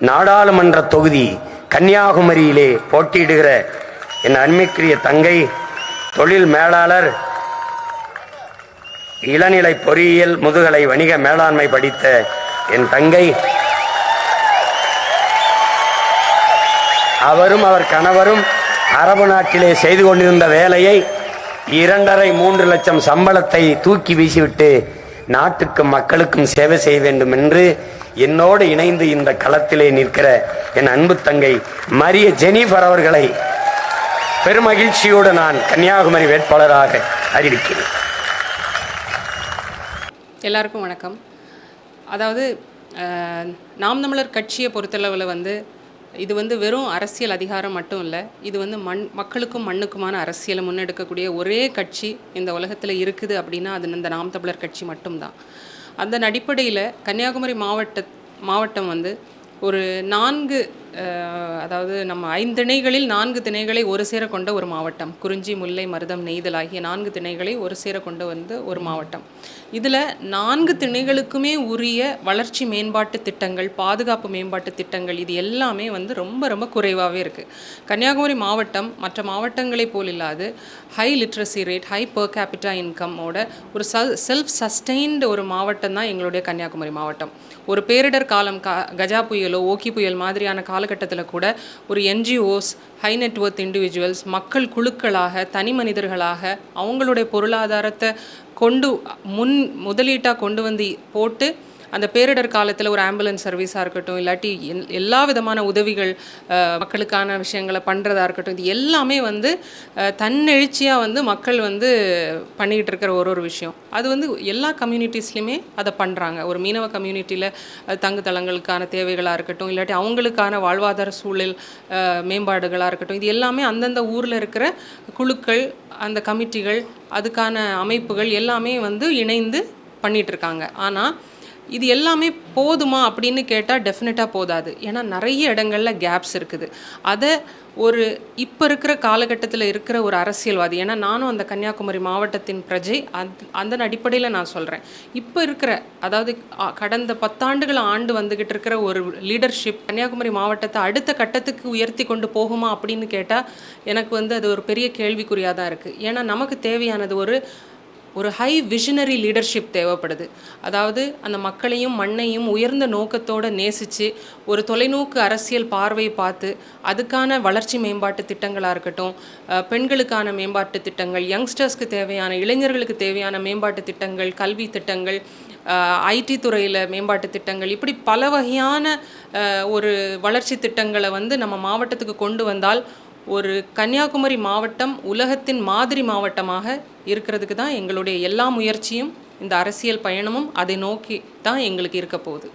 நாடாளுமன்ற தொகுதி கன்னியாகுமரியிலே போட்டியிடுகிற என் அன்மைக்குரிய தங்கை தொழில் மேலாளர் இளநிலை பொறியியல் முதுகலை வணிக மேலாண்மை படித்த என் தங்கை. அவரும் அவர் கணவரும் அரபு நாட்டிலே செய்து கொண்டிருந்த வேலையை இரண்டரை மூன்று லட்சம் சம்பளத்தை தூக்கி வீசிவிட்டு நாட்டுக்கும் மக்களுக்கும் சேவை செய்ய வேண்டும் என்று என்னோடு இணைந்து இந்த களத்திலே நிற்கிற என் அன்பு தங்கை மரிய ஜெனிஃபர் அவர்களை பெருமகிழ்ச்சியோடு நான் கன்னியாகுமரி வேட்பாளராக அறிவிக்கிறேன். எல்லாருக்கும் வணக்கம். அதாவது நாம் தமிழர் கட்சியை பொறுத்தளவில் வந்து இது வந்து வெறும் அரசியல் அதிகாரம் மட்டும் இல்லை இது வந்து மண் மக்களுக்கும் மண்ணுக்குமான அரசியலை முன்னெடுக்கக்கூடிய ஒரே கட்சி இந்த உலகத்தில் இருக்குது அப்படின்னா அது இந்த நாம் தமிழர் கட்சி மட்டும்தான். அதன் அடிப்படையில் கன்னியாகுமரி மாவட்ட மாவட்டம் வந்து ஒரு நான்கு அதாவது நம்ம ஐந்திணைகளில் நான்கு திணைகளை ஒரு சேர கொண்ட ஒரு மாவட்டம். குறிஞ்சி முல்லை மருதம் நெய்தல் ஆகிய நான்கு திணைகளை ஒரு சேர கொண்டு வந்து ஒரு மாவட்டம். இதில் நான்கு திணைகளுக்குமே உரிய வளர்ச்சி மேம்பாட்டு திட்டங்கள் பாதுகாப்பு மேம்பாட்டு திட்டங்கள் இது எல்லாமே வந்து ரொம்ப ரொம்ப குறைவாகவே இருக்குது கன்னியாகுமரி மாவட்டம் மற்ற மாவட்டங்களைப் போல் இல்லாது high literacy rate high per capita இன்கம்மோட ஒரு செல்ஃப் சஸ்டெயின்டு ஒரு மாவட்டம் தான் எங்களுடைய கன்னியாகுமரி மாவட்டம். ஒரு பேரிடர் காலம் கஜா புயலோ ஓகி புயல் மாதிரியான காலகட்டத்தில் கூட ஒரு என்ஜிஓஸ் ஹை நெட்ஒர்த் இண்டிவிஜுவல்ஸ் மக்கள் குழுக்களாக தனி மனிதர்களாக அவங்களுடைய பொருளாதாரத்தை கொண்டு முன் முதலீட்டாக கொண்டு வந்து போட்டு அந்த பேரிடர் காலத்தில் ஒரு ஆம்புலன்ஸ் சர்வீஸாக இருக்கட்டும் இல்லாட்டி எல்- எல்லா விதமான உதவிகள் மக்களுக்கான விஷயங்களை பண்ணுறதா இருக்கட்டும் இது எல்லாமே வந்து தன்னெழுச்சியாக வந்து மக்கள் வந்து பண்ணிக்கிட்டு இருக்கிற ஒரு ஒரு விஷயம். அது வந்து எல்லா கம்யூனிட்டிஸ்லையுமே அதை பண்ணுறாங்க ஒரு மீனவ கம்யூனிட்டியில் தங்குதளங்களுக்கான தேவைகளாக இருக்கட்டும் இல்லாட்டி அவங்களுக்கான வாழ்வாதார சூழல் மேம்பாடுகளாக இருக்கட்டும் இது எல்லாமே அந்தந்த ஊரில் இருக்கிற குழுக்கள் அந்த கமிட்டிகள் அதுக்கான அமைப்புகள் எல்லாமே வந்து இணைந்து பண்ணிகிட்ருக்காங்க இருக்காங்க. ஆனால் இது எல்லாமே போதுமா அப்படின்னு கேட்டால் டெஃபினட்டாக போதாது. ஏன்னா நிறைய இடங்கள்ல கேப்ஸ் இருக்குது. அதை ஒரு இப்போ இருக்கிற காலகட்டத்தில் இருக்கிற ஒரு அரசியல்வாதி ஏன்னா நானும் அந்த கன்னியாகுமரி மாவட்டத்தின் பிரஜை அந்த அந்த அடிப்படையில் நான் சொல்கிறேன் இப்போ இருக்கிற அதாவது கடந்த பத்தாண்டுகள் ஆண்டு வந்துக்கிட்டு இருக்கிற ஒரு லீடர்ஷிப் கன்னியாகுமரி மாவட்டத்தை அடுத்த கட்டத்துக்கு உயர்த்தி கொண்டு போகுமா அப்படின்னு கேட்டால் எனக்கு வந்து அது ஒரு பெரிய கேள்விக்குறியாக தான் இருக்குது ஏன்னா நமக்கு தேவையானது ஒரு ஒரு ஹை விஷனரி லீடர்ஷிப் தேவைப்படுது. அதாவது அந்த மக்களையும் மண்ணையும் உயர்ந்த நோக்கத்தோடு நேசித்து ஒரு தொலைநோக்கு அரசியல் பார்வை பார்த்து அதுக்கான வளர்ச்சி மேம்பாட்டு திட்டங்களாக இருக்கட்டும் பெண்களுக்கான மேம்பாட்டு திட்டங்கள் யங்ஸ்டர்ஸ்க்கு தேவையான இளைஞர்களுக்கு தேவையான மேம்பாட்டு திட்டங்கள் கல்வி திட்டங்கள் ஐடி துறையில் மேம்பாட்டு திட்டங்கள் இப்படி பல வகையான ஒரு வளர்ச்சி திட்டங்களை வந்து நம்ம மாவட்டத்துக்கு கொண்டு வந்தால் ஒரு கன்னியாகுமரி மாவட்டம் உலகத்தின் மாதிரி மாவட்டமாக இருக்கிறதுக்கு தான் எங்களுடைய எல்லா முயற்சியும் இந்த அரசியல் பயணமும் அதை நோக்கி தான் எங்களுக்கு இருக்க போகுது.